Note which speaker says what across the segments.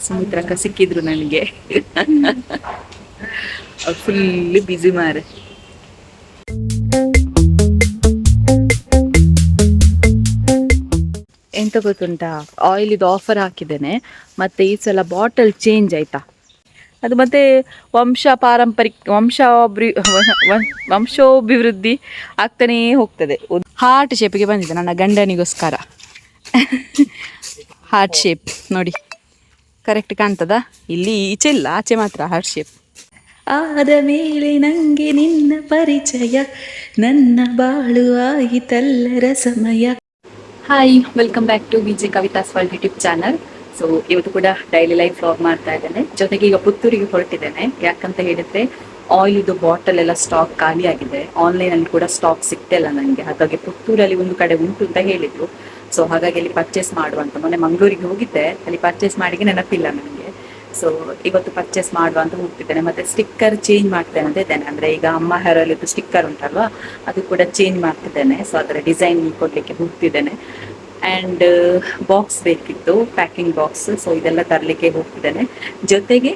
Speaker 1: ಸುಮಿತ್ರಕ್ಕ ಸಿಕ್ಕಿದ್ರು ನನಗೆ. ಫುಲ್ ಬಿಸಿ ಮಾರೆ. ಎಂತ ಗೊತ್ತುಂಟಾ? ಆಯಿಲ್ ಇದು ಆಫರ್ ಹಾಕಿದ್ದೇನೆ. ಮತ್ತೆ ಈ ಸಲ ಬಾಟಲ್ ಚೇಂಜ್ ಆಯ್ತಾ? ಅದು ಮತ್ತೆ ವಂಶ ಪಾರಂಪರಿಕ ವಂಶಾಭಿ ವಂಶೋಭಿವೃದ್ಧಿ ಆಗ್ತಾನೇ ಹೋಗ್ತದೆ. ಹಾರ್ಟ್ ಶೇಪಿಗೆ ಬಂದಿದೆ ನನ್ನ ಗಂಡನಿಗೋಸ್ಕರ. ಹಾರ್ಟ್ ಶೇಪ್ ನೋಡಿ. ಕರೆಕ್ಟ್ ಕಾಣ್ತದ? ಇಲ್ಲಿ ಈಚೆ ಇಲ್ಲ ಆಚೆ ಮಾತ್ರ ಹಾರ್ಟ್ ಶೇಪ್ ಆದ ಮೇಲೆ ನಂಗೆ ನಿನ್ನ ಪರಿಚಯ ನನ್ನ ಬಾಳು ಆಯಿತಲ್ಲರ ಸಮಯ hi welcome back to VJ Kavitha's world YouTube channel so ಇವತ್ತು ಕೂಡ ಡೈಲಿ ಲೈಫ್ ವ್ಲಾಗ್ ಮಾಡ್ತಾ ಇದ್ದೇನೆ. ಜೊತೆಗೆ ಈಗ ಪುತ್ತೂರಿಗೆ ಹೊರಟಿದ್ದೇನೆ. ಯಾಕಂತ ಹೇಳಿದ್ರೆ ಆಯಿಲ್ ಇದು ಬಾಟಲ್ ಎಲ್ಲ ಸ್ಟಾಕ್ ಖಾಲಿ ಆಗಿದೆ ಆನ್ಲೈನ್ ಅಲ್ಲಿ ಕೂಡ ಸ್ಟಾಕ್ ಸಿಗ್ತಿಲ್ಲ ನನಗೆ ಹಾಗಾಗಿ ಪುತ್ತೂರಲ್ಲಿ ಒಂದು ಕಡೆ ಉಂಟು ಅಂತ ಹೇಳಿದ್ರು. ಸೊ ಹಾಗಾಗಿ ಅಲ್ಲಿ ಪರ್ಚೇಸ್ ಮಾಡುವಂತ. ಮೊನ್ನೆ ಮಂಗಳೂರಿಗೆ ಹೋಗಿದ್ದೆ. ಅಲ್ಲಿ ಪರ್ಚೇಸ್ ಮಾಡಿಗೆ ನೆನಪಿಲ್ಲ ನನಗೆ. ಸೊ ಇವತ್ತು ಪರ್ಚೇಸ್ ಮಾಡುವ ಅಂತ ಹೋಗ್ತಿದ್ದೇನೆ. ಮತ್ತೆ ಸ್ಟಿಕ್ಕರ್ ಚೇಂಜ್ ಮಾಡ್ತೇನೆ ಅಂತ ಇದ್ದೇನೆ. ಅಂದ್ರೆ ಈಗ ಅಮ್ಮ ಹೆರಲಿದ್ದು ಸ್ಟಿಕ್ಕರ್ ಉಂಟಲ್ವಾ? ಅದು ಕೂಡ ಚೇಂಜ್ ಮಾಡ್ತಿದ್ದೇನೆ. ಸೊ ಅದರ ಡಿಸೈನ್ ಕೊಡ್ಲಿಕ್ಕೆ ಹೋಗ್ತಿದ್ದೇನೆ. ಆ್ಯಂಡ್ ಬಾಕ್ಸ್ ಬೇಕಿತ್ತು ಪ್ಯಾಕಿಂಗ್ ಬಾಕ್ಸ್ ಸೊ ಇದೆಲ್ಲ ತರಲಿಕ್ಕೆ ಹೋಗ್ತಿದ್ದೇನೆ. ಜೊತೆಗೆ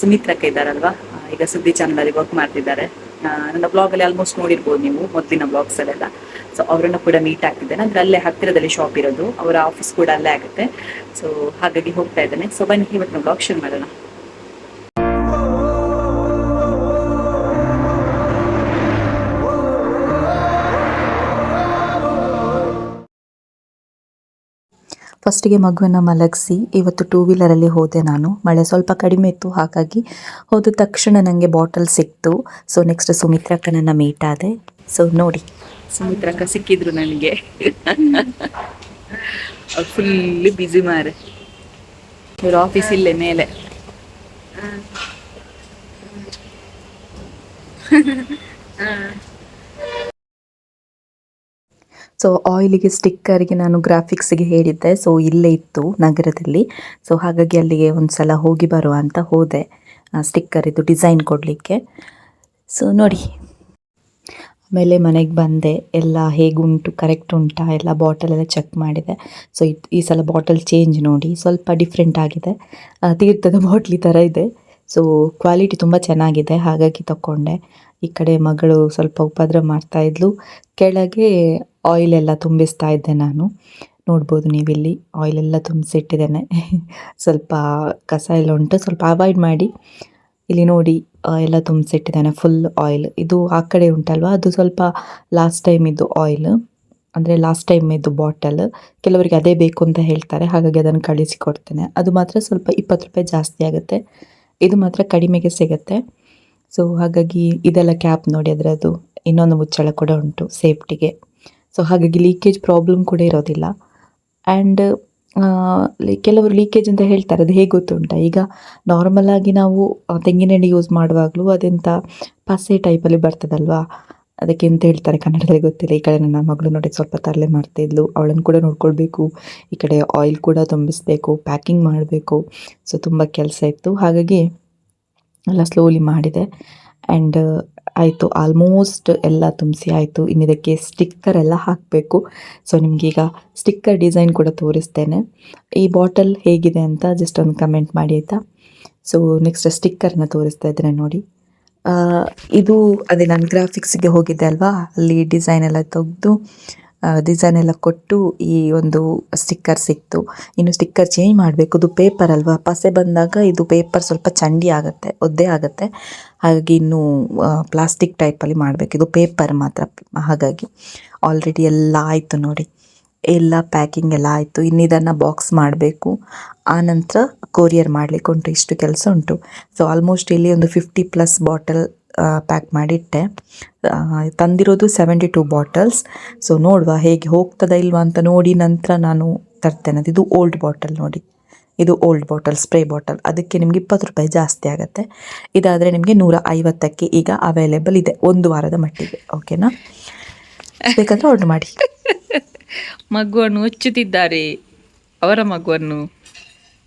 Speaker 1: ಸುಮಿತ್ರಕ್ಕೆ ಇದ್ದಾರಲ್ವಾ? ಈಗ ಸುದ್ದಿ ಚಾನಲಲ್ಲಿ ವರ್ಕ್ ಮಾಡ್ತಿದ್ದಾರೆ. ನನ್ನ ಬ್ಲಾಗಲ್ಲಿ ಆಲ್ಮೋಸ್ಟ್ ನೋಡಿರ್ಬೋದು ನೀವು, ಮೊದಲಿನ ಬ್ಲಾಗ್ಸಲ್ಲೆಲ್ಲ ಸೊ ಅವರನ್ನು ಕೂಡ ಮೀಟ್ ಆಗ್ತಿದ್ದೇನೆ ಅಂದ್ರೆ ಅಲ್ಲೇ ಹತ್ತಿರದಲ್ಲಿ ಶಾಪ್ ಇರೋದು. ಅವರ ಆಫೀಸ್ ಕೂಡ ಅಲ್ಲೇ ಆಗುತ್ತೆ. ಸೊ ಹಾಗಾಗಿ ಹೋಗ್ತಾ ಇದ್ದೇನೆ. ಸೊ ಬನ್ನಿ, ಇವತ್ತು ಬ್ಲಾಗ್ ಶುರು ಮಾಡೋಣ.
Speaker 2: ಫಸ್ಟಿಗೆ ಮಗುವನ್ನ ಮಲಗಿಸಿ. ಇವತ್ತು ಟೂ ವೀಲರಲ್ಲಿ ಹೋದೆ ನಾನು. ಮಳೆ ಸ್ವಲ್ಪ ಕಡಿಮೆ ಇತ್ತು. ಹಾಗಾಗಿ ಹೋದ ತಕ್ಷಣ ನನಗೆ ಬಾಟಲ್ ಸಿಕ್ತು. ಸೊ ನೆಕ್ಸ್ಟ್ ಸುಮಿತ್ರಕ್ಕನನ್ನು ಮೀಟ್ ಆದೆ. ಸೊ ನೋಡಿ.
Speaker 1: ಸುಮಿತ್ರಕ್ಕ ಸಿಕ್ಕಿದ್ರು ನನಗೆ. ಫುಲ್ ಬಿಸಿ ಮಾರೆ. ಇವ್ರ ಆಫೀಸ್ ಇಲ್ಲೇ ಮೇಲೆ.
Speaker 2: ಸೊ ಆಯಿಲಿಗೆ ಸ್ಟಿಕ್ಕರ್ಗೆ ನಾನು ಗ್ರಾಫಿಕ್ಸ್ಗೆ ಹೇಳಿದ್ದೆ. ಸೊ ಇಲ್ಲೇ ಇತ್ತು ನಗರದಲ್ಲಿ. ಸೊ ಹಾಗಾಗಿ ಅಲ್ಲಿಗೆ ಒಂದು ಸಲ ಹೋಗಿ ಬರುವ ಅಂತ ಹೋದೆ. ಸ್ಟಿಕ್ಕರ್ ಇದು ಡಿಸೈನ್ ಕೊಡಲಿಕ್ಕೆ. ಸೊ ನೋಡಿ. ಆಮೇಲೆ ಮನೆಗೆ ಬಂದೆ. ಎಲ್ಲ ಹೇಗುಂಟು ಕರೆಕ್ಟ್ ಉಂಟಾ? ಎಲ್ಲ ಬಾಟಲ್ ಎಲ್ಲ ಚೆಕ್ ಮಾಡಿದೆ. ಸೊ ಈ ಸಲ ಬಾಟಲ್ ಚೇಂಜ್ ನೋಡಿ. ಸ್ವಲ್ಪ ಡಿಫ್ರೆಂಟ್ ಆಗಿದೆ. ತೀರ್ಥದ ಬಾಟ್ಲಿ ಥರ ಇದೆ. ಸೊ ಕ್ವಾಲಿಟಿ ತುಂಬ ಚೆನ್ನಾಗಿದೆ. ಹಾಗಾಗಿ ತಗೊಂಡೆ ಈ ಕಡೆ ಮಗಳು ಸ್ವಲ್ಪ ಉಪದ್ರ ಮಾಡ್ತಾ ಇದ್ಲು. ಕೆಳಗೆ ಆಯಿಲ್ ಎಲ್ಲ ತುಂಬಿಸ್ತಾ ಇದ್ದೆ ನಾನು. ನೋಡ್ಬೋದು ನೀವಿಲ್ಲಿ. ಆಯಿಲ್ ಎಲ್ಲ ತುಂಬಿಸಿಟ್ಟಿದ್ದೇನೆ. ಸ್ವಲ್ಪ ಕಸ ಎಲ್ಲ ಉಂಟು. ಸ್ವಲ್ಪ ಅವಾಯ್ಡ್ ಮಾಡಿ. ಇಲ್ಲಿ ನೋಡಿ ಎಲ್ಲ ತುಂಬಿಸಿಟ್ಟಿದ್ದಾನೆ ಫುಲ್ ಆಯಿಲ್ ಇದು ಆ ಕಡೆ ಉಂಟಲ್ವಾ? ಅದು ಸ್ವಲ್ಪ ಲಾಸ್ಟ್ ಟೈಮ್ ಇದ್ದು ಆಯಿಲ್ ಅಂದರೆ ಲಾಸ್ಟ್ ಟೈಮ್ ಇದ್ದು ಬಾಟಲ್ ಕೆಲವರಿಗೆ ಅದೇ ಬೇಕು ಅಂತ ಹೇಳ್ತಾರೆ, ಹಾಗಾಗಿ ಅದನ್ನು ಕಳಿಸಿ ಕೊಡ್ತೇನೆ. ಅದು ಮಾತ್ರ ಸ್ವಲ್ಪ ಇಪ್ಪತ್ತು ರೂಪಾಯಿ ಜಾಸ್ತಿ ಆಗುತ್ತೆ. ಇದು ಮಾತ್ರ ಕಡಿಮೆಗೆ ಸಿಗುತ್ತೆ. ಸೊ ಹಾಗಾಗಿ ಇದೆಲ್ಲ ಕ್ಯಾಪ್ ನೋಡಿ, ಅದರದ್ದು ಇನ್ನೊಂದು ಮುಚ್ಚಳ ಕೂಡ ಉಂಟು ಸೇಫ್ಟಿಗೆ ಸೊ ಹಾಗಾಗಿ ಲೀಕೇಜ್ ಪ್ರಾಬ್ಲಮ್ ಕೂಡ ಇರೋದಿಲ್ಲ. ಆ್ಯಂಡ್ ಕೆಲವರು ಲೀಕೇಜ್ ಅಂತ ಹೇಳ್ತಾರೆ, ಅದು ಹೇಗೆ ಗೊತ್ತುಂಟ? ಈಗ ನಾರ್ಮಲ್ ಆಗಿ ನಾವು ತೆಂಗಿನೆಣ್ಣೆ ಯೂಸ್ ಮಾಡುವಾಗಲೂ ಅದೆಂಥ ಪಸೆ ಟೈಪಲ್ಲಿ ಬರ್ತದಲ್ವಾ? ಅದಕ್ಕೆ ಎಂತ ಹೇಳ್ತಾರೆ ಕನ್ನಡದಲ್ಲಿ ಗೊತ್ತಿಲ್ಲ. ಈ ಕಡೆ ನನ್ನ ಮಗಳು ನೋಡಿ ಸ್ವಲ್ಪ ತರಲೆ ಮಾಡ್ತಿದ್ಲು ಅವಳನ್ನು ಕೂಡ ನೋಡ್ಕೊಳ್ಬೇಕು. ಈ ಕಡೆ ಆಯಿಲ್ ಕೂಡ ತುಂಬಿಸ್ಬೇಕು ಪ್ಯಾಕಿಂಗ್ ಮಾಡಬೇಕು. ಸೊ ತುಂಬ ಕೆಲಸ ಇತ್ತು. ಹಾಗಾಗಿ ಎಲ್ಲ ಸ್ಲೋಲಿ ಮಾಡಿದೆ. ಆ್ಯಂಡ್ ಆಯಿತು ಆಲ್ಮೋಸ್ಟ್ ಎಲ್ಲ ತುಂಬಿಸಿ ಆಯಿತು. ಇನ್ನಿದಕ್ಕೆ ಸ್ಟಿಕ್ಕರ್ ಎಲ್ಲ ಹಾಕಬೇಕು. ಸೊ ನಿಮಗೀಗ ಸ್ಟಿಕ್ಕರ್ ಡಿಸೈನ್ ಕೂಡ ತೋರಿಸ್ತೇನೆ. ಈ ಬಾಟಲ್ ಹೇಗಿದೆ ಅಂತ ಜಸ್ಟ್ ಒಂದು ಕಮೆಂಟ್ ಮಾಡಿ ಆಯಿತಾ? ಸೊ ನೆಕ್ಸ್ಟ್ ಸ್ಟಿಕ್ಕರ್ನ ತೋರಿಸ್ತಾ ಇದ್ದೇನೆ ನೋಡಿ. ಇದು ಅದೇ ನಾನು ಗ್ರಾಫಿಕ್ಸ್ಗೆ ಹೋಗಿದ್ದೆ ಅಲ್ವಾ? ಅಲ್ಲಿ ಡಿಸೈನ್ ಎಲ್ಲ ತೆಗೆದು ಡಿಸೈನ್ ಎಲ್ಲ ಕೊಟ್ಟು ಈ ಒಂದು ಸ್ಟಿಕ್ಕರ್ ಸಿಕ್ತು. ಇನ್ನು ಸ್ಟಿಕ್ಕರ್ ಚೇಂಜ್ ಮಾಡಬೇಕು. ಇದು ಪೇಪರ್ ಅಲ್ವಾ? ಪಸೆ ಬಂದಾಗ ಇದು ಪೇಪರ್ ಸ್ವಲ್ಪ ಚಂಡಿ ಆಗುತ್ತೆ, ಒದ್ದೆ ಆಗುತ್ತೆ. ಹಾಗಾಗಿ ಇನ್ನು ಪ್ಲಾಸ್ಟಿಕ್ ಟೈಪಲ್ಲಿ ಮಾಡಬೇಕು. ಇದು ಪೇಪರ್ ಮಾತ್ರ. ಹಾಗಾಗಿ ಆಲ್ರೆಡಿ ಎಲ್ಲ ಆಯಿತು ನೋಡಿ. ಎಲ್ಲ ಪ್ಯಾಕಿಂಗ್ ಎಲ್ಲ ಆಯಿತು. ಇನ್ನು ಇದನ್ನು ಬಾಕ್ಸ್ ಮಾಡಬೇಕು. ಆನಂತರ ಕೊರಿಯರ್ ಮಾಡಲಿಕ್ಕೆ ಉಂಟು. ಇಷ್ಟು ಕೆಲಸ ಉಂಟು. ಸೊ ಆಲ್ಮೋಸ್ಟ್ ಇಲ್ಲಿ ಒಂದು ಫಿಫ್ಟಿ ಪ್ಲಸ್ ಬಾಟಲ್ ಪ್ಯಾಕ್ ಮಾಡಿಟ್ಟೆ. ತಂದಿರೋದು ಸೆವೆಂಟಿ ಟು ಬಾಟಲ್ಸ್ ಸೊ ನೋಡುವ ಹೇಗೆ ಹೋಗ್ತದ ಇಲ್ವಾ ಅಂತ ನೋಡಿ ನಂತರ ನಾನು ತರ್ತೇನೆ. ಇದು ಓಲ್ಡ್ ಬಾಟಲ್ ನೋಡಿ. ಇದು ಓಲ್ಡ್ ಬಾಟಲ್ ಸ್ಪ್ರೇ ಬಾಟಲ್ ಅದಕ್ಕೆ ನಿಮಗೆ ಇಪ್ಪತ್ತು ರೂಪಾಯಿ ಜಾಸ್ತಿ ಆಗುತ್ತೆ. ಇದಾದರೆ ನಿಮಗೆ ನೂರ ಐವತ್ತಕ್ಕೆ ಈಗ ಅವೈಲೇಬಲ್ ಇದೆ ಒಂದು ವಾರದ ಮಟ್ಟಿಗೆ. ಓಕೆನಾ ಬೇಕಾದರೆ ಆರ್ಡರ್ ಮಾಡಿ.
Speaker 1: ಮಗುವನ್ನು ಹೊಚ್ಚುತ್ತಿದ್ದಾರೆ. ಅವರ ಮಗುವನ್ನು,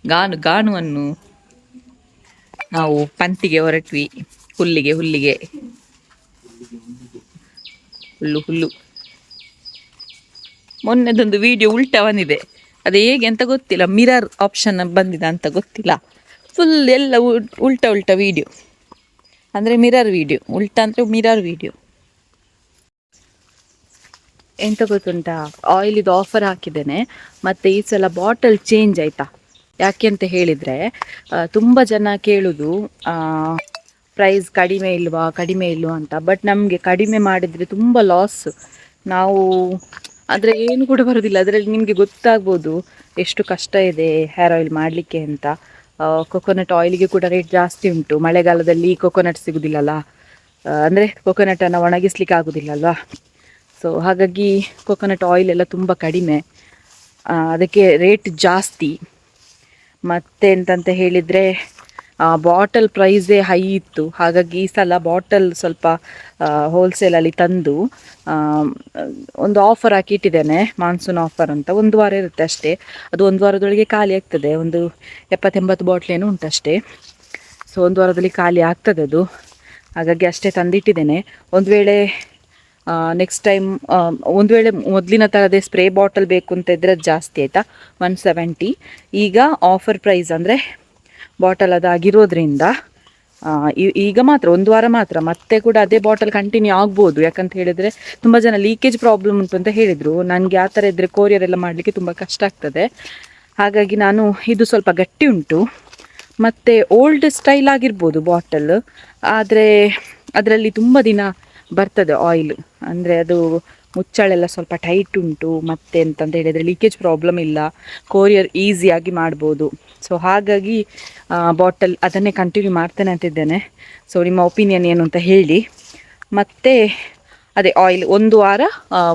Speaker 1: ಗಾನು, ಗಾನುವನ್ನು ನಾವು ಪಂತಿಗೆ ಹೊರಟ್ವಿ. ಹುಲ್ಲಿಗೆ ಹುಲ್ಲಿಗೆ. ಹುಲ್ಲು ಹುಲ್ಲು. ಮೊನ್ನೆದೊಂದು ವಿಡಿಯೋ ಉಲ್ಟಾ ಬಂದಿದೆ.
Speaker 2: ಅದು ಹೇಗೆ ಅಂತ ಗೊತ್ತಿಲ್ಲ. ಮಿರರ್ ಆಪ್ಷನ್ ಬಂದಿದೆ ಅಂತ ಗೊತ್ತಿಲ್ಲ. ಫುಲ್ ಎಲ್ಲ ಉಲ್- ಉಲ್ಟಾ ಉಲ್ಟಾ ವಿಡಿಯೋ ಅಂದರೆ ಮಿರರ್ ವಿಡಿಯೋ ಉಲ್ಟಾ ಅಂದರೆ ಮಿರರ್ ವಿಡಿಯೋ ಎಂತ ಗೊತ್ತುಂಟಾ? ಆಯಿಲಿದು ಆಫರ್ ಹಾಕಿದ್ದೇನೆ. ಮತ್ತು ಈ ಸಲ ಬಾಟಲ್ ಚೇಂಜ್ ಆಯಿತಾ? ಯಾಕೆ ಅಂತ ಹೇಳಿದರೆ ತುಂಬ ಜನ ಕೇಳೋದು ಪ್ರೈಸ್ ಕಡಿಮೆ ಇಲ್ವಾ ಕಡಿಮೆ ಇಲ್ವಾ ಅಂತ. ಬಟ್ ನಮಗೆ ಕಡಿಮೆ ಮಾಡಿದರೆ ತುಂಬ ಲಾಸ್ ನಾವು ಆದರೆ ಏನು ಕೂಡ ಬರೋದಿಲ್ಲ. ಅದರಲ್ಲಿ ನಿಮಗೆ ಗೊತ್ತಾಗ್ಬೋದು ಎಷ್ಟು ಕಷ್ಟ ಇದೆ ಹೇರ್ ಆಯಿಲ್ ಮಾಡಲಿಕ್ಕೆ ಅಂತ. ಕೊಕೊನಟ್ ಆಯಿಲಿಗೆ ಕೂಡ ರೇಟ್ ಜಾಸ್ತಿ ಉಂಟು. ಮಳೆಗಾಲದಲ್ಲಿ ಕೊಕೊನಟ್ ಸಿಗೋದಿಲ್ಲಲ್ಲ. ಅಂದರೆ ಕೊಕೊನಟನ್ನು ಒಣಗಿಸ್ಲಿಕ್ಕೆ ಆಗೋದಿಲ್ಲಲ್ವಾ? ಸೊ ಹಾಗಾಗಿ ಕೊಕೊನಟ್ ಆಯಿಲ್ ಎಲ್ಲ ತುಂಬ ಕಡಿಮೆ. ಅದಕ್ಕೆ ರೇಟ್ ಜಾಸ್ತಿ. ಮತ್ತೆ ಎಂತಂತ ಹೇಳಿದರೆ ಬಾಟಲ್ ಪ್ರೈಸೇ ಹೈ ಇತ್ತು. ಹಾಗಾಗಿ ಈ ಸಲ ಬಾಟಲ್ ಸ್ವಲ್ಪ ಹೋಲ್ಸೇಲಲ್ಲಿ ತಂದು ಒಂದು ಆಫರ್ ಹಾಕಿ ಇಟ್ಟಿದ್ದೇನೆ ಮಾನ್ಸೂನ್ ಆಫರ್ ಅಂತ. ಒಂದು ವಾರ ಇರುತ್ತೆ ಅಷ್ಟೇ. ಅದು ಒಂದು ವಾರದೊಳಗೆ ಖಾಲಿ ಆಗ್ತದೆ. ಒಂದು ಎಪ್ಪತ್ತೆಂಬತ್ತು ಬಾಟ್ಲೇನು ಉಂಟಷ್ಟೇ ಸೊ ಒಂದು ವಾರದಲ್ಲಿ ಖಾಲಿ ಆಗ್ತದೆ ಅದು. ಹಾಗಾಗಿ ಅಷ್ಟೇ ತಂದಿಟ್ಟಿದ್ದೇನೆ. ಒಂದು ವೇಳೆ ನೆಕ್ಸ್ಟ್ ಟೈಮ್ ಒಂದು ವೇಳೆ ಮೊದಲಿನ ಥರದೇ ಸ್ಪ್ರೇ ಬಾಟಲ್ ಬೇಕು ಅಂತ ಇದ್ದರೆ ಅದು ಜಾಸ್ತಿ ಆಯಿತಾ? ಒನ್ ಸೆವೆಂಟಿ ಈಗ ಆಫರ್ ಪ್ರೈಸ್ ಅಂದರೆ ಬಾಟಲ್ ಅದಾಗಿರೋದ್ರಿಂದ ಈಗ ಮಾತ್ರ, ಒಂದು ವಾರ ಮಾತ್ರ, ಮತ್ತೆ ಕೂಡ ಅದೇ ಬಾಟಲ್ ಕಂಟಿನ್ಯೂ ಆಗ್ಬೋದು. ಯಾಕಂತ ಹೇಳಿದರೆ, ತುಂಬ ಜನ ಲೀಕೇಜ್ ಪ್ರಾಬ್ಲಮ್ ಉಂಟು ಅಂತ ಹೇಳಿದರು. ನನಗೆ ಆ ಥರ ಇದ್ದರೆ ಕೊರಿಯರ್ ಎಲ್ಲ ಮಾಡಲಿಕ್ಕೆ ತುಂಬ ಕಷ್ಟ ಆಗ್ತದೆ. ಹಾಗಾಗಿ ನಾನು ಇದು ಸ್ವಲ್ಪ ಗಟ್ಟಿ ಉಂಟು. ಮತ್ತು ಓಲ್ಡ್ ಸ್ಟೈಲ್ ಆಗಿರ್ಬೋದು ಬಾಟಲ್ ಆದರೆ, ಅದರಲ್ಲಿ ತುಂಬ ದಿನ ಬರ್ತದೆ ಆಯಿಲ್ ಅಂದರೆ ಅದು ಮುಚ್ಚಳೆಲ್ಲ ಸ್ವಲ್ಪ ಟೈಟ್ ಉಂಟು, ಮತ್ತೆ ಅಂತಂತ ಹೇಳಿದರೆ ಲೀಕೇಜ್ ಪ್ರಾಬ್ಲಮ್ ಇಲ್ಲ. ಕೊರಿಯರ್ ಈಸಿಯಾಗಿ ಮಾಡ್ಬೋದು. ಸೊ ಹಾಗಾಗಿ ಬಾಟಲ್ ಅದನ್ನೇ ಕಂಟಿನ್ಯೂ ಮಾಡ್ತೇನೆ ಅಂತಿದ್ದೇನೆ ಸೊ ನಿಮ್ಮ ಒಪಿನಿಯನ್ ಏನು ಅಂತ ಹೇಳಿ. ಮತ್ತು, ಅದೇ ಆಯಿಲ್ ಒಂದು ವಾರ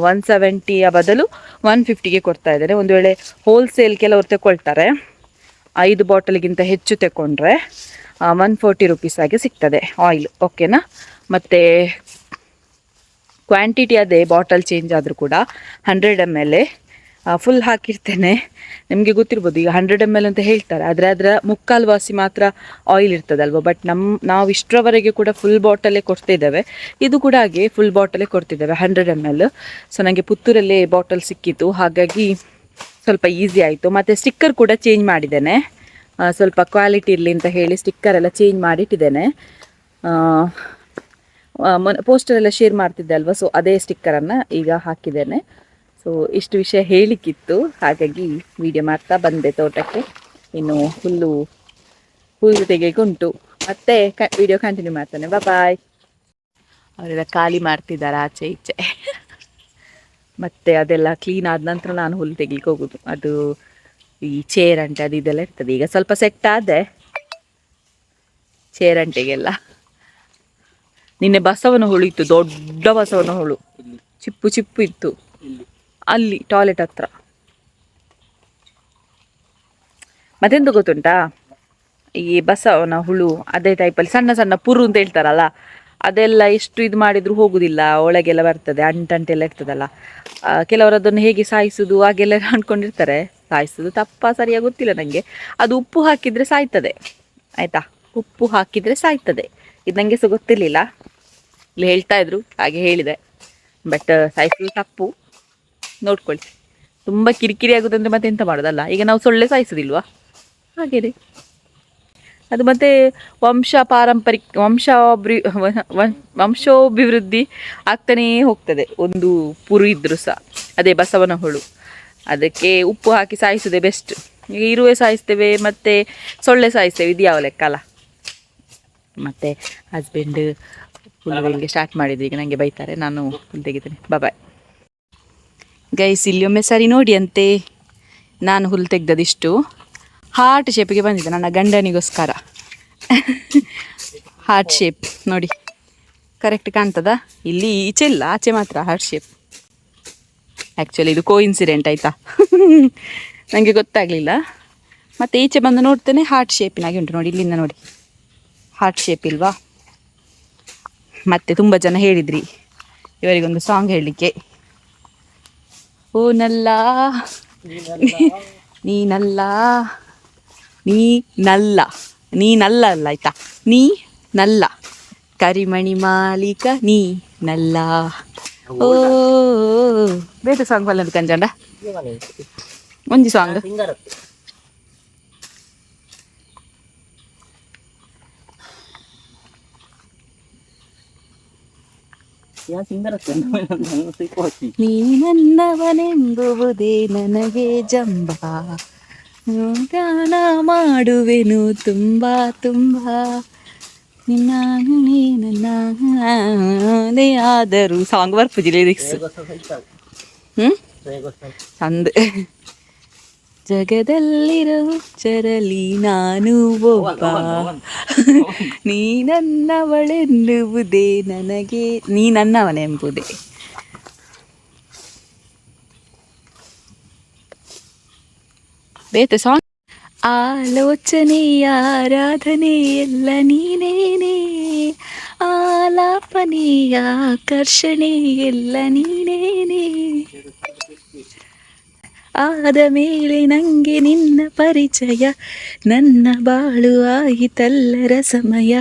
Speaker 2: ಒನ್ ಸೆವೆಂಟಿಯ ಬದಲು ಒನ್ ಫಿಫ್ಟಿಗೆ ಕೊಡ್ತಾ ಇದ್ದಾರೆ. ಒಂದು ವೇಳೆ ಹೋಲ್ಸೇಲ್ ಕೆಲವರು ತಗೊಳ್ತಾರೆ ಐದು ಬಾಟಲ್ಗಿಂತ ಹೆಚ್ಚು ತಗೊಂಡ್ರೆ ಒನ್ ಫೋರ್ಟಿ ರುಪೀಸ್ ಆಗಿ ಸಿಗ್ತದೆ ಆಯಿಲ್ ಓಕೆನಾ ಮತ್ತು ಕ್ವಾಂಟಿಟಿ ಅದೇ ಬಾಟಲ್ ಚೇಂಜ್ ಆದರೂ ಕೂಡ ಹಂಡ್ರೆಡ್ ಎಂ ಎಲ್ ಫುಲ್ ಹಾಕಿರ್ತೇನೆ. ನಿಮಗೆ ಗೊತ್ತಿರ್ಬೋದು, ಈಗ ಹಂಡ್ರೆಡ್ ಎಂ ಎಲ್ ಅಂತ ಹೇಳ್ತಾರೆ. ಆದರೆ ಅದರ ಮುಕ್ಕಾಲು ವಾಸಿ ಮಾತ್ರ ಆಯಿಲ್ ಇರ್ತದಲ್ವ? ಬಟ್ ನಮ್ಮ ನಾವು ಇಷ್ಟರವರೆಗೆ ಕೂಡ ಫುಲ್ ಬಾಟಲೇ ಕೊಡ್ತಿದ್ದೇವೆ ಇದು ಕೂಡ ಹಾಗೆ ಫುಲ್ ಬಾಟಲೇ ಕೊಡ್ತಿದ್ದೇವೆ ಹಂಡ್ರೆಡ್ ಎಂ ಎಲ್ ಸೊ ನನಗೆ ಪುತ್ತೂರಲ್ಲೇ ಬಾಟಲ್ ಸಿಕ್ಕಿತ್ತು. ಹಾಗಾಗಿ ಸ್ವಲ್ಪ ಈಸಿ ಆಯಿತು. ಮತ್ತು ಸ್ಟಿಕ್ಕರ್ ಕೂಡ ಚೇಂಜ್ ಮಾಡಿದ್ದೇನೆ. ಸ್ವಲ್ಪ ಕ್ವಾಲಿಟಿ ಇರಲಿ ಅಂತ ಹೇಳಿ ಸ್ಟಿಕ್ಕರ್ ಎಲ್ಲ ಚೇಂಜ್ ಮಾಡಿಟ್ಟಿದ್ದೇನೆ. ಪೋಸ್ಟರ್ ಎಲ್ಲ ಶೇರ್ ಮಾಡ್ತಿದ್ದೆ ಅಲ್ವಾ? ಸೊ ಅದೇ ಸ್ಟಿಕ್ಕರನ್ನು ಈಗ ಹಾಕಿದ್ದೇನೆ. ಸೊ ಇಷ್ಟು ವಿಷಯ ಹೇಳಿಕ್ಕಿತ್ತು. ಹಾಗಾಗಿ ವಿಡಿಯೋ ಮಾಡ್ತಾ ಬಂದೆ ತೋಟಕ್ಕೆ. ಇನ್ನು ಹುಲ್ಲು ಹುಲ್ಲು ತೆಗೆಯಕ್ಕೆ ಉಂಟು ಮತ್ತೆ ವಿಡಿಯೋ ಕಂಟಿನ್ಯೂ ಮಾಡ್ತಾನೆ. ಬಾಯ್ ಅವರೆಲ್ಲ ಖಾಲಿ ಮಾಡ್ತಿದ್ದಾರೆ ಆಚೆ ಈಚೆ. ಮತ್ತೆ ಅದೆಲ್ಲ ಕ್ಲೀನ್ ಆದ ನಂತರ ನಾನು ಹುಲ್ಲು ತೆಗಿಲಿಕ್ಕೆ ಹೋಗೋದು. ಅದು ಈ ಚೇರಂಟೆ ಅದು ಇದೆಲ್ಲ ಇರ್ತದೆ. ಈಗ ಸ್ವಲ್ಪ ಸೆಟ್ ಆದೆ. ಚೇರಂಟೆಗೆಲ್ಲ ನಿನ್ನೆ ಬಸವನ ಹುಳು ಇತ್ತು, ದೊಡ್ಡ ಬಸವನ ಹುಳು. ಚಿಪ್ಪು ಚಿಪ್ಪು ಇತ್ತು. ಅಲ್ಲಿ ಟಾಯ್ಲೆಟ್ ಹತ್ರ. ಮತ್ತೆಂತ ಗೊತ್ತುಂಟಾ? ಈ ಬಸವನ ಹುಳು ಅದೇ ಟೈಪಲ್ಲಿ ಸಣ್ಣ ಸಣ್ಣ ಪುರು ಅಂತ ಹೇಳ್ತಾರಲ್ಲ, ಅದೆಲ್ಲ ಎಷ್ಟು ಇದು ಮಾಡಿದ್ರು ಹೋಗುದಿಲ್ಲ, ಒಳಗೆಲ್ಲ ಬರ್ತದೆ, ಅಂಟಂಟೆಲ್ಲ ಇರ್ತದಲ್ಲ. ಕೆಲವರು ಅದನ್ನು ಹೇಗೆ ಸಾಯಿಸುದು, ಹಾಗೆಲ್ಲ ಅನ್ಕೊಂಡಿರ್ತಾರೆ. ಸಾಯಿಸುದು ತಪ್ಪ, ಸರಿಯಾಗಿ ಗೊತ್ತಿಲ್ಲ ನನಗೆ ಅದು ಉಪ್ಪು ಹಾಕಿದರೆ ಸಾಯ್ತದೆ. ಆಯಿತಾ? ಉಪ್ಪು ಹಾಕಿದರೆ ಸಾಯ್ತದೆ. ಇದು ನನಗೆ ಸಹ ಗೊತ್ತಿರಲಿಲ್ಲ. ಇಲ್ಲಿ ಹೇಳ್ತಾ ಇದ್ರು, ಹಾಗೆ ಹೇಳಿದೆ. ಬಟ್ ಸಾಯಿಸುದು ತಪ್ಪು. ನೋಡ್ಕೊಳ್ಳಿ. ತುಂಬ ಕಿರಿಕಿರಿ ಆಗುದಂದ್ರೆ ಮತ್ತೆ ಎಂತ ಮಾಡೋದಲ್ಲ? ಈಗ ನಾವು ಸೊಳ್ಳೆ ಸಾಯಿಸೋದಿಲ್ವಾ? ಹಾಗೆ ಅದು ಮತ್ತೆ ವಂಶ ಪಾರಂಪರಿಕ ವಂಶಾಭಿ ವಂಶೋಭಿವೃದ್ಧಿ ಆಗ್ತಾನೇ ಹೋಗ್ತದೆ. ಒಂದು ಪುರು ಇದ್ರು ಸಹ. ಅದೇ ಬಸವನ ಹುಳು ಅದಕ್ಕೆ ಉಪ್ಪು ಹಾಕಿ ಸಾಯಿಸೋದೇ ಬೆಸ್ಟ್ ಈಗ ಇರುವೆ ಸಾಯಿಸ್ತೇವೆ, ಮತ್ತೆ ಸೊಳ್ಳೆ ಸಾಯಿಸ್ತೇವೆ. ಇದು ಯಾವ ಲೆಕ್ಕ ಅಲ್ಲ? ಮತ್ತು ಹಸ್ಬೆಂಡ್ ಹುಲ್ಲು ಸ್ಟಾರ್ಟ್ ಮಾಡಿದ್ರು ಈಗ ನನಗೆ ಬೈತಾರೆ. ನಾನು ಹುಲ್ಲು ತೆಗಿತೇನೆ. ಬಾಯ್ ಗೈಸ್ ಇಲ್ಲಿ ಒಮ್ಮೆ ಸರಿ ನೋಡಿ ಅಂತೆ ನಾನು ಹುಲ್ಲು ತೆಗ್ದದಿಷ್ಟು. ಹಾರ್ಟ್ ಶೇಪಿಗೆ ಬಂದಿದೆ ನನ್ನ ಗಂಡನಿಗೋಸ್ಕರ. ಹಾರ್ಟ್ ಶೇಪ್ ನೋಡಿ. ಕರೆಕ್ಟ್ ಕಾಣ್ತದ? ಇಲ್ಲಿ ಈಚೆ ಇಲ್ಲ. ಆಚೆ ಮಾತ್ರ ಹಾರ್ಟ್ ಶೇಪ್ ಆ್ಯಕ್ಚುಲಿ ಇದು ಕೋ ಇನ್ಸಿಡೆಂಟ್ ಆಯಿತಾ? ನನಗೆ ಗೊತ್ತಾಗಲಿಲ್ಲ. ಮತ್ತು ಈಚೆ ಬಂದು ನೋಡ್ತೇನೆ. ಹಾರ್ಟ್ ಶೇಪಿನಾಗೆ ಉಂಟು ನೋಡಿ. ಇಲ್ಲಿಂದ ನೋಡಿ. ಹಾರ್ಟ್ ಶೇಪ್ ಇಲ್ವಾ? ಮತ್ತೆ ತುಂಬ ಜನ ಹೇಳಿದ್ರಿ. ಇವರಿಗೊಂದು ಸಾಂಗ್ ಹೇಳಲಿಕ್ಕೆ. ಓ ನಲ್ಲ ನೀನಲ್ಲ. ನೀ ನಲ್ಲ ನೀ ನಲ್ಲ ಅಲ್ಲ ಆಯ್ತಾ? ನೀ ನಲ್ಲ ಕರಿಮಣಿ ಮಾಲೀಕ ನೀ ನಲ್ಲ ಓ ಬೇರೆ ಸಾಂಗ್ ಬಲ್ಲ ಕಂಜಂಡ? ಒಂಜಿ ಸಾಂಗ್
Speaker 3: ಸಿಂಗರತ್ತು ಯಾ ಸಿಂಗರತ್ತು ನನ್ನ ಸಿಕ್ಕೋತಿ
Speaker 2: ನೀ ನನ್ನವನೆಂಬುವುದೇ ನನಗೆ ಜಂಬ. ಗಾನ ಮಾಡುವೆನು ತುಂಬ ತುಂಬ. ನಿನ್ನ ನೀ ನನ್ನ ಆದರೂ ಸಾಂಗ್ ಬರ್ಪುಜಿ ಲಿರಿಕ್ಸ್ ಹ್ಞೂ ಚಂದ ಜಗದಲ್ಲಿರೋ ಚರಲಿ ನಾನು ಒಬ್ಬ. ನೀ ನನ್ನವಳೆನ್ನುವುದೇ ನನಗೆ ನೀ ನನ್ನವನೆಂಬುದೇ. ಬೇತೆ ಸಾಂಗ್ ಆಲೋಚನೆಯ ಆರಾಧನೆ ಎಲ್ಲ ನೀನೇನೆ? ಆಲಾಪನೆ ಆಕರ್ಷಣೆ ಎಲ್ಲ ನೀನೇನೆ? ಆದ ಮೇಲೆ ನಂಗೆ ನಿನ್ನ ಪರಿಚಯ. ನನ್ನ ಬಾಳು ಆಯಿತಲ್ಲರ ಸಮಯ.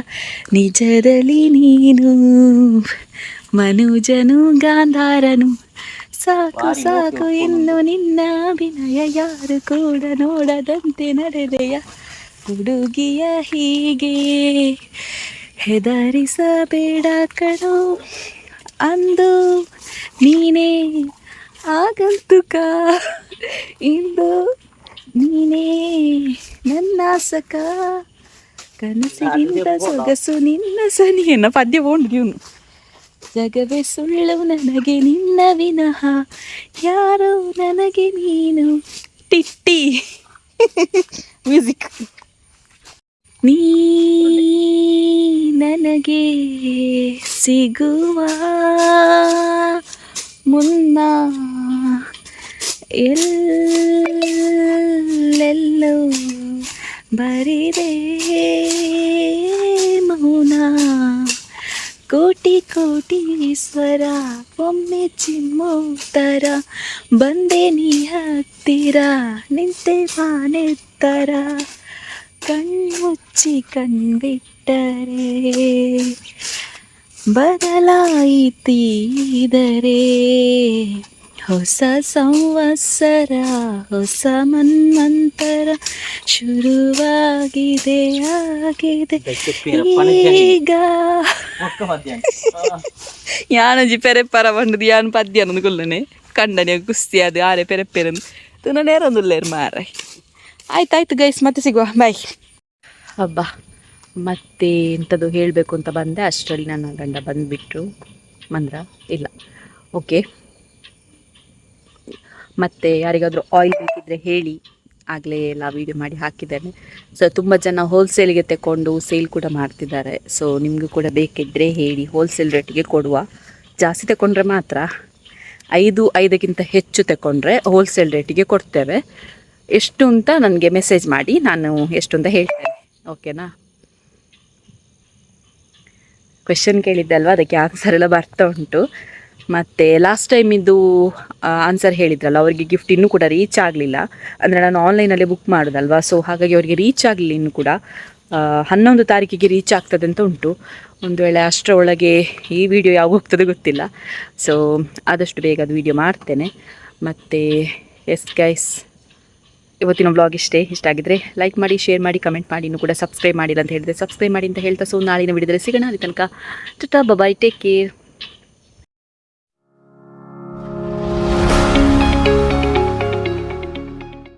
Speaker 2: ನಿಜದಲ್ಲಿ ನೀನು ಮನುಜನು ಗಾಂಧಾರನು. ಸಾಕು ಸಾಕು ಇನ್ನು ನಿನ್ನ ಅಭಿನಯ ಯಾರು ಕೂಡ ನೋಡದಂತೆ ನಡೆದೆಯ. ಹುಡುಗಿಯ ಹೀಗೆ ಹೆದರಿಸಬೇಡ ಕಣೋ. ಅಂದು ನೀನೇ ಆಗಂತುಕ? ಇಂದು ನೀನೇ ನನ್ನ ಸಕ ಕನಸಿಗಿಂತ ಸೊಗಸು ನಿನ್ನ ಸನಿ ಎನ್ನ ಪದ್ಯ ಓಂಡು ಇವನು. ಜಗವೇ ಸುಳ್ಳು ನನಗೆ ನಿನ್ನ ವಿನಃ ಯಾರು ನನಗೆ ನೀನು? ಟಿಟ್ಟಿ. ಮ್ಯೂಸಿಕ್ ನೀ ನನಗೆ ಸಿಗುವ ಮುನ್ನ ಎಲ್ಲೆಲ್ಲೋ ಬರಿದೆ ಮೌನ. ಕೋಟಿ ಕೋಟಿ ಸ್ವರ, ಒಮ್ಮೆ ಚಿಮ್ಮೋತ್ತರ. ಬಂದೆ ನೀ ಹತ್ತಿರ, ನಿಂತೆ ಮಾನೆತ್ತರ. ಕಣ್ಮುಚ್ಚಿ ಕಣ್ಬಿಟ್ಟರೆ, ಬದಲಾಯಿತೀದರೆ. ಹೊಸ ಸಂವತ್ಸರ ಹೊಸ ಮನ್ವಂತರ ಶುರುವಾಗಿದೆ ಆಗಿದೆ. ಈಗ ಯಾನಜಿ ಪೆರೆಪ್ಪರ ಬಂಡದು ಯಾನ್ ಪದ್ಯ ಅನ್ನೊಂದುಕೊಲ್ಲನೆ ಕಂಡನೆ ಕುಸ್ತಿ ಅದು ಆರೆ ಪೆರೆಪ್ಪೆರನು ತುನ ನೇರೊಂದುಲ್ಲೇರು ಮಾರ ಆಯ್ತಾಯ್ತು ಗೈಸ್ ಮತ್ತೆ ಸಿಗುವ. ಬಾಯ್ ಹಬ್ಬ ಮತ್ತೆ ಎಂಥದ್ದು ಹೇಳಬೇಕು ಅಂತ ಬಂದೆ. ಅಷ್ಟರಲ್ಲಿ ನನ್ನ ಗಂಡ ಬಂದುಬಿಟ್ರು. ಮಂದ್ರ? ಇಲ್ಲ. ಓಕೆ ಮತ್ತು ಯಾರಿಗಾದರೂ ಆಯಿಲ್ ಬೇಕಿದ್ದರೆ ಹೇಳಿ. ಆಗಲೇ ಎಲ್ಲ ವೀಡಿಯೋ ಮಾಡಿ ಹಾಕಿದ್ದೇನೆ. ಸೊ ತುಂಬ ಜನ ಹೋಲ್ಸೇಲಿಗೆ ತಗೊಂಡು ಸೇಲ್ ಕೂಡ ಮಾಡ್ತಿದ್ದಾರೆ. ಸೊ ನಿಮಗೂ ಕೂಡ ಬೇಕಿದ್ದರೆ ಹೇಳಿ ಹೋಲ್ಸೇಲ್ ರೇಟಿಗೆ ಕೊಡುವ. ಜಾಸ್ತಿ ತಗೊಂಡ್ರೆ ಮಾತ್ರ. ಐದು, ಐದಕ್ಕಿಂತ ಹೆಚ್ಚು ತಗೊಂಡ್ರೆ ಹೋಲ್ಸೇಲ್ ರೇಟಿಗೆ ಕೊಡ್ತೇವೆ. ಎಷ್ಟು ಅಂತ ನನಗೆ ಮೆಸೇಜ್ ಮಾಡಿ, ನಾನು ಎಷ್ಟು ಅಂತ ಹೇಳ್ತೇನೆ. ಓಕೆನಾ ಕ್ವೆಶನ್ ಕೇಳಿದ್ದೆ ಅಲ್ವಾ? ಅದಕ್ಕೆ ಆನ್ಸರ್ ಎಲ್ಲ ಬರ್ತಾ ಉಂಟು. ಮತ್ತು ಲಾಸ್ಟ್ ಟೈಮ್ ಇದು ಆನ್ಸರ್ ಹೇಳಿದ್ರಲ್ಲ, ಅವರಿಗೆ ಗಿಫ್ಟ್ ಇನ್ನೂ ಕೂಡ ರೀಚ್ ಆಗಲಿಲ್ಲ. ಅಂದರೆ ನಾನು ಆನ್ಲೈನಲ್ಲೇ ಬುಕ್ ಮಾಡೋದಲ್ವಾ ಸೊ ಹಾಗಾಗಿ ಅವರಿಗೆ ರೀಚ್ ಆಗಲಿಲ್ಲ ಇನ್ನು ಕೂಡ. ಹನ್ನೊಂದು ತಾರೀಕಿಗೆ ರೀಚ್ ಆಗ್ತದೆ ಅಂತ ಉಂಟು. ಒಂದು ವೇಳೆ ಅಷ್ಟರೊಳಗೆ ಈ ವಿಡಿಯೋ ಯಾವಾಗ ಹೋಗ್ತದೆ ಗೊತ್ತಿಲ್ಲ. ಸೊ ಆದಷ್ಟು ಬೇಗ ಅದು ವಿಡಿಯೋ ಮಾಡ್ತೇನೆ. ಮತ್ತು ಎಸ್ ಗೈಸ್ ಇವತ್ತಿನ ವ್ಲಾಗ್ ಇಷ್ಟೇ, ಇಷ್ಟ ಆಗಿದ್ರೆ ಲೈಕ್ ಮಾಡಿ ಶೇರ್ ಮಾಡಿ ಕಮೆಂಟ್ ಮಾಡಿ, ಇನ್ನು ಕೂಡ ಸಬ್ಸ್ಕ್ರೈಬ್ ಮಾಡಿಲ್ಲ ಅಂತ ಹೇಳಿದ್ರೆ ಸಬ್ಸ್ಕ್ರೈಬ್ ಮಾಡಿ ಅಂತ ಹೇಳ್ತಾ ಸೊ ನಾಳಿನ ವಿಡಿಯೋದಲ್ಲಿ ಸಿಗೋಣ. ಅಲ್ಲಿ ತನಕ, ಟುಟಾ ಬಾಯ್ ಟೇಕ್ ಕೇರ್